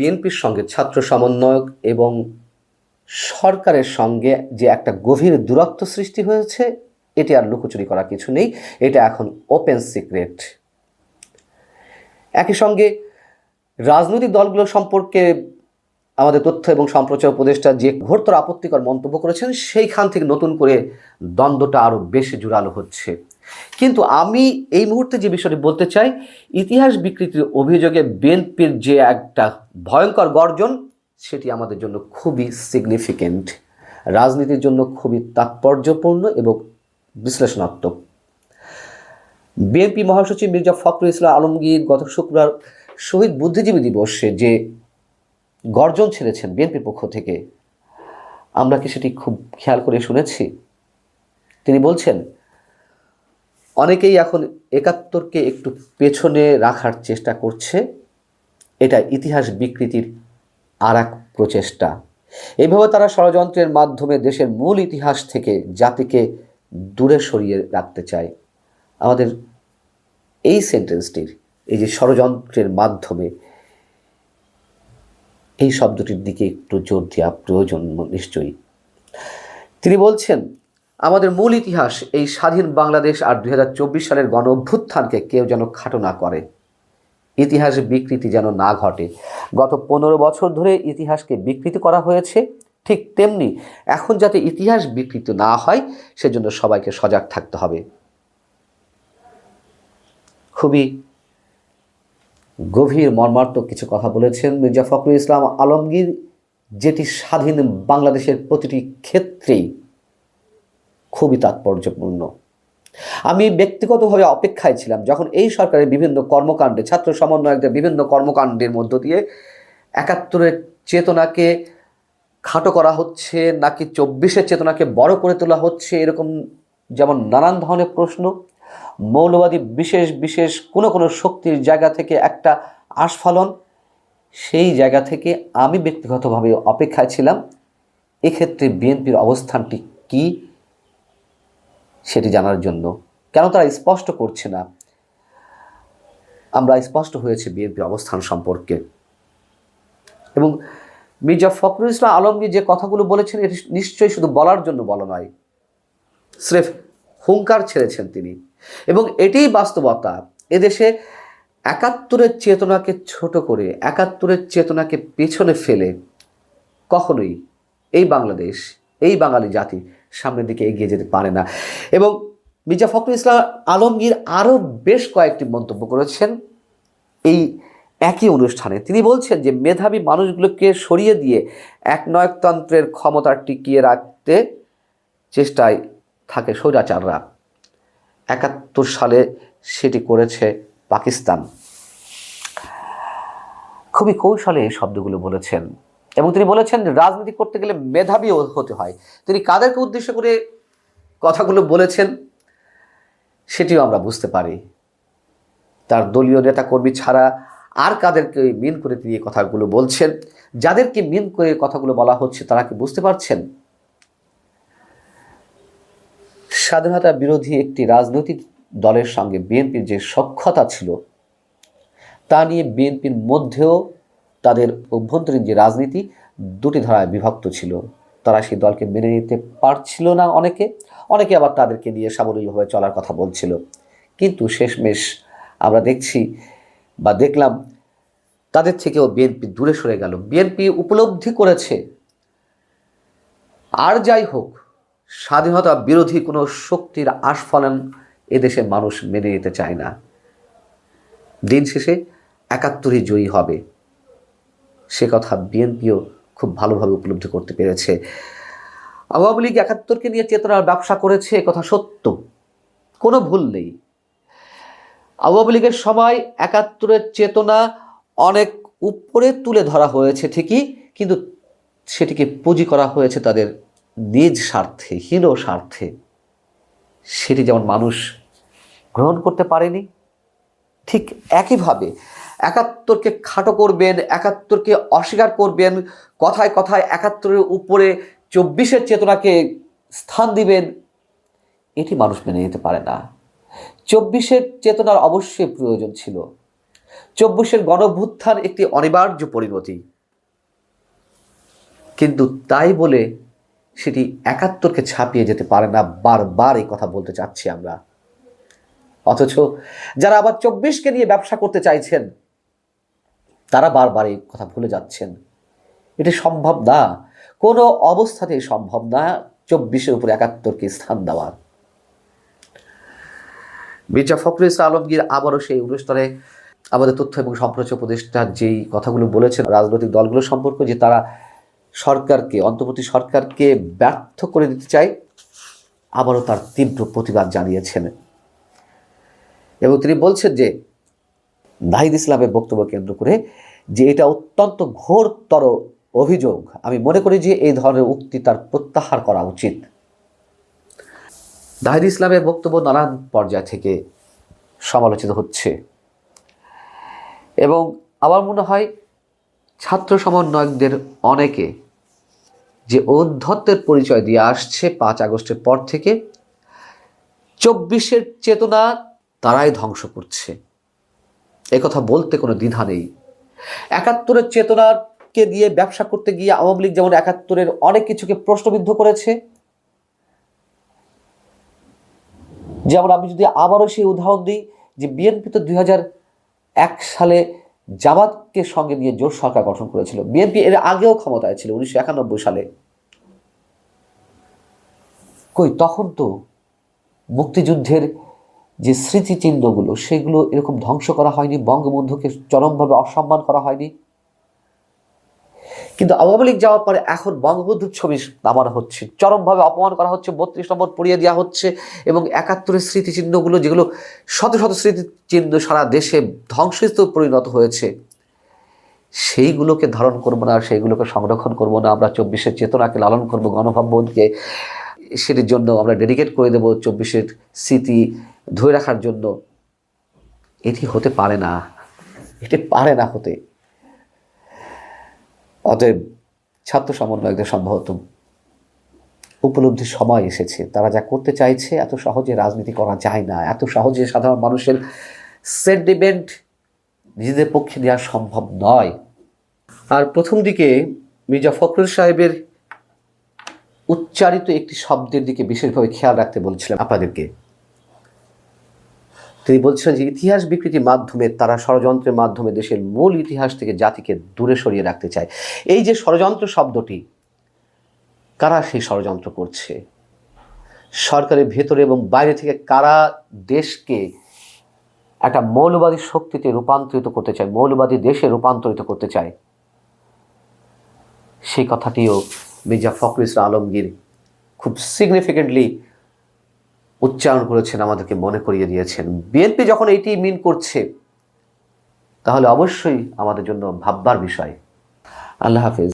বিএনপির সঙ্গে ছাত্র সমন্বয়ক এবং সরকারের সঙ্গে যে একটা গভীর দূরত্ব সৃষ্টি হয়েছে, এটি আর লুকোচুরি করা কিছু নেই। এটা এখন ওপেন সিক্রেট একই সঙ্গে রাজনৈতিক দলগুলো সম্পর্কে আমাদের তথ্য এবং সম্প্রচার উপদেষ্টা যে ঘোরতর আপত্তিকর মন্তব্য করেছেন, সেইখান থেকে নতুন করে দ্বন্দ্বটা আরও বেশি জোরালো হচ্ছে। কিন্তু আমি এই মুহূর্তে যে বিষয়টি বলতে চাই, ইতিহাস বিকৃতির অভিযোগে বিএনপির যে একটা ভয়ঙ্কর গর্জন, সেটি আমাদের জন্য খুবই সিগনিফিকেন্ট রাজনীতির জন্য খুবই তাৎপর্যপূর্ণ এবং বিশ্লেষণাত্মক। বিএনপি মহাসচিব মির্জা ফখরুল ইসলাম আলমগীর গত শুক্রবার শহীদ বুদ্ধিজীবী দিবসে যে গর্জন ছেড়েছেন বিএনপির পক্ষ থেকে, আমরা কি সেটি খুব খেয়াল করে শুনেছি? তিনি বলছেন অনেকেই এখন একাত্তরকে একটু পেছনে রাখার চেষ্টা করছে। এটা ইতিহাস বিকৃতির আর এক প্রচেষ্টা। এইভাবে তারা ষড়যন্ত্রের মাধ্যমে দেশের মূল ইতিহাস থেকে জাতিকে দূরে সরিয়ে রাখতে চায়। আমাদের এই সেন্টেন্সটির, এই যে ষড়যন্ত্রের মাধ্যমে এই শব্দটির দিকে একটু জোর দেওয়া প্রয়োজন নিশ্চয়ই। তিনি বলছেন আমাদের মূল ইতিহাস, এই স্বাধীন বাংলাদেশ আর দু হাজার চব্বিশ সালের গণ অভ্যুত্থানকে কেউ যেন খাটো না করে। ইতিহাস বিকৃতি যেন না ঘটে। গত পনেরো বছর ধরে ইতিহাসকে বিকৃতি করা হয়েছে, ঠিক তেমনি এখন যাতে ইতিহাস বিকৃত না হয়, সেজন্য সবাইকে সজাগ থাকতে হবে। খুবই গভীর মর্মার্থক কিছু কথা বলেছেন মির্জা ফখরুল ইসলাম আলমগীর, যেটি স্বাধীন বাংলাদেশের প্রতিটি ক্ষেত্রেই খুবই তাৎপর্যপূর্ণ। আমি ব্যক্তিগতভাবে অপেক্ষায় ছিলাম যখন এই সরকারের বিভিন্ন কর্মকাণ্ডে, ছাত্র সমন্বয়কদের বিভিন্ন কর্মকাণ্ডের মধ্য দিয়ে একাত্তরের চেতনাকে খাটো করা হচ্ছে, নাকি চব্বিশের চেতনাকে বড় করে তোলা হচ্ছে, এরকম যেমন নানান ধরনের প্রশ্ন, মৌলবাদী বিশেষ বিশেষ কোনো কোনো শক্তির জায়গা থেকে একটা আস্ফালন, সেই জায়গা থেকে আমি ব্যক্তিগতভাবে অপেক্ষায় ছিলাম। এক্ষেত্রে বিএনপির অবস্থানটি কী? সেটি জানার জন্য। কেন তারা স্পষ্ট করছে না? আমরা স্পষ্ট হয়েছে বিএনপির অবস্থান সম্পর্কে। এবং মির্জা ফখরুল ইসলাম আলমগীর যে কথাগুলো বলেছেন, এটি নিশ্চয়ই শুধু বলার জন্য বলা নয়, স্রেফ হুঙ্কার ছেড়েছেন তিনি। এবং এটিই বাস্তবতা, এদেশে একাত্তরের চেতনাকে ছোট করে, একাত্তরের চেতনাকে পেছনে ফেলে কখনোই এই বাংলাদেশ, এই বাঙালি জাতি সামনের দিকে এগিয়ে যেতে পারে না। এবং মির্জা ফখরুল ইসলাম আলমগীর আরও বেশ কয়েকটি মন্তব্য করেছেন। এই একই অনুষ্ঠানে তিনি বলছেন যে, মেধাবী মানুষগুলোকে সরিয়ে দিয়ে একনয়কতন্ত্রের ক্ষমতা টিকিয়ে রাখতে চেষ্টায় থাকে স্বৈরাচাররা। একাত্তর সালে সেটি করেছে পাকিস্তান। খুবই কৌশলে এই শব্দগুলো বলেছেন। এবং তিনি বলেছেন রাজনীতি করতে গেলে মেধাবী হতে হয়। তিনি কাদেরকে উদ্দেশ্য করে কথাগুলো বলেছেন সেটিও আমরা বুঝতে পারি। তার দলীয় নেতাকর্মী ছাড়া আর কাদেরকে মিন করে তিনি কথাগুলো বলছেন? যাদেরকে মিন করে কথাগুলো বলা হচ্ছে, তারা কি বুঝতে পারছেন? স্বাধীনতা বিরোধী একটি রাজনৈতিক দলের সঙ্গে বিএনপির যে সক্ষতা ছিল, তা নিয়ে বিএনপির মধ্যেও তাদের অভ্যন্তরীণ যে রাজনীতি, দুটি ধারায় বিভক্ত ছিল। তারা সেই দলকে মেনে নিতে পারছিল না অনেকে। অনেকে আবার তাদেরকে নিয়ে সাবলীলভাবে চলার কথা বলছিল। কিন্তু শেষমেশ আমরা দেখছি বা দেখলাম, তাদের থেকেও বিএনপি দূরে সরে গেল। বিএনপি উপলব্ধি করেছে। আর যাই হোক, স্বাধীনতা বিরোধী কোনো শক্তির আস্ফলন এদেশের মানুষ মেনে নিতে চায় না। দিন শেষে একাত্তরই জয়ী হবে। সে কথা বিএনপিও খুব ভালোভাবে উপলব্ধি করতে পেরেছে। আওয়ামী লীগ একাত্তরকে নিয়ে চেতনার ব্যবসা করেছে কথা সত্য। কোনো ভুল নেই। আওয়ামী লীগের সময় একাত্তরের চেতনা অনেক উপরে তুলে ধরা হয়েছে ঠিকই, কিন্তু সেটিকে পুঁজি করা হয়েছে তাদের নিজ স্বার্থে, হীন স্বার্থে। সেটি যেমন মানুষ গ্রহণ করতে পারেনি, ঠিক একইভাবে একাত্তরকে খাটো করবেন, একাত্তরকে অস্বীকার করবেন, কথায় কথায় একাত্তরের উপরে চব্বিশের চেতনাকে স্থান দিবেন। এটি মানুষ মেনে নিতে পারে না। চব্বিশের চেতনার অবশ্যই প্রয়োজন ছিল। চব্বিশের গণভ্যুত্থান একটি অনিবার্য পরিণতি। কিন্তু তাই বলে সেটি একাত্তরকে ছাপিয়ে যেতে পারে না, বারবার এই কথা বলতে চাচ্ছি আমরা। অথচ যারা আবার চব্বিশকে নিয়ে ব্যবসা করতে চাইছেন তারা বারবার এই কথা ভুলে যাচ্ছেন। এটি সম্ভব না। কোনো অবস্থাতেই সম্ভব না চব্বিশের উপর একাত্তরকে স্থান দেওয়ার মির্জা ফখরুল ইসলাম আলমগীর আবারও সেই অনুষ্ঠানে আমাদের তথ্য এবং সম্প্রচার উপদেষ্টা যেই কথাগুলো বলেছেন, রাজনৈতিক দলগুলো সম্পর্কে যে তারা সরকারকে, অন্তর্বর্তী সরকারকে ব্যর্থ করে দিতে চায়, আবারও তার তীব্র প্রতিবাদ জানিয়েছেন। এবং তিনি বলছেন যে নাহিদ ইসলামের বক্তব্য কেন্দ্র করে যে এটা অত্যন্ত ঘোরতর অভিযোগ। আমি মনে করি যে এই ধরনের উক্তি তার প্রত্যাহার করা উচিত। নাহিদ ইসলামের বক্তব্য নানান পর্যায় থেকে সমালোচিত হচ্ছে। এবং আমার মনে হয় ছাত্র সমন্বয়কদের অনেকে যে ঔদ্ধত্যের পরিচয় দিয়ে আসছে পাঁচ আগস্টের পর থেকে, চব্বিশের চেতনা তারাই ধ্বংস করছে। কথা বলতে কোনো দ্বিধা নেই। একাত্তরের চেতনাকে দিয়ে ব্যবসা করতে গিয়ে আওয়ামী লীগ যেমন একাত্তরের অনেক কিছুকে প্রশ্নবিদ্ধ করেছে, যেমন আমি যদি আবারও সেই উদাহরণ দিই যে বিএনপি তো দুই এক সালে জামাতকে সঙ্গে নিয়ে জোট সরকার গঠন করেছিল। বিএনপি এর আগেও ক্ষমতায় ছিল উনিশশো একানব্বই সালে। কই, তখন তো মুক্তিযুদ্ধের যে স্মৃতিচিহ্নগুলো, সেগুলো এরকম ধ্বংস করা হয়নি, বঙ্গবন্ধুকে চরমভাবে অসম্মান করা হয়নি। কিন্তু আওয়ামী লীগ যাওয়ার পরে এখন বঙ্গবন্ধুর ছবি নামানো হচ্ছে, চরমভাবে অপমান করা হচ্ছে, বত্রিশ নম্বর পড়িয়ে দেওয়া হচ্ছে এবং একাত্তরের স্মৃতিচিহ্নগুলো যেগুলো শত শত স্মৃতিচিহ্ন সারা দেশে ধ্বংসস্তূপ পরিণত হয়েছে, সেইগুলোকে ধারণ করব না, সেইগুলোকে সংরক্ষণ করব না, আমরা চব্বিশের চেতনাকে লালন করব গণভাববোধকে সেটির জন্য আমরা ডেডিকেট করে দেবো চব্বিশের স্মৃতি ধরে রাখার জন্য এটি হতে পারে না। এটি পারে না হতে। অতএব ছাত্র সমন্বয়কদের সম্ভবত উপলব্ধির সময় এসেছে। তারা যা করতে চাইছে, এত সহজে রাজনীতি করা যায় না। এত সহজে সাধারণ মানুষের সেন্টিমেন্ট নিজেদের পক্ষে নেওয়া সম্ভব নয়। আর প্রথম দিকে মির্জা ফখরুল সাহেবের উচ্চারিত একটি শব্দের দিকে বিশেষভাবে খেয়াল রাখতে বলছিলাম আপনাদেরকে। তিনি বলছিলেন যে ইতিহাস বিকৃতির মাধ্যমে তারা ষড়যন্ত্রের মাধ্যমে দেশের মূল ইতিহাস থেকে জাতিকে দূরে সরিয়ে রাখতে চায়। এই যে ষড়যন্ত্র শব্দটি, কারা সেই ষড়যন্ত্র করছে? সরকারের ভেতরে এবং বাইরে থেকে কারা দেশকে একটা মৌলবাদী শক্তিতে রূপান্তরিত করতে চায়, মৌলবাদী দেশে রূপান্তরিত করতে চায়? সেই কথাটিও মির্জা ফখরুল ইসলাম আলমগীর খুব সিগনিফিকেন্টলি উচ্চারণ করেছেন, আমাদেরকে মনে করিয়ে দিয়েছেন। বিএনপি যখন এটি মিন করছে, তাহলে অবশ্যই আমাদের জন্য ভাববার বিষয়। আল্লাহ হাফেজ।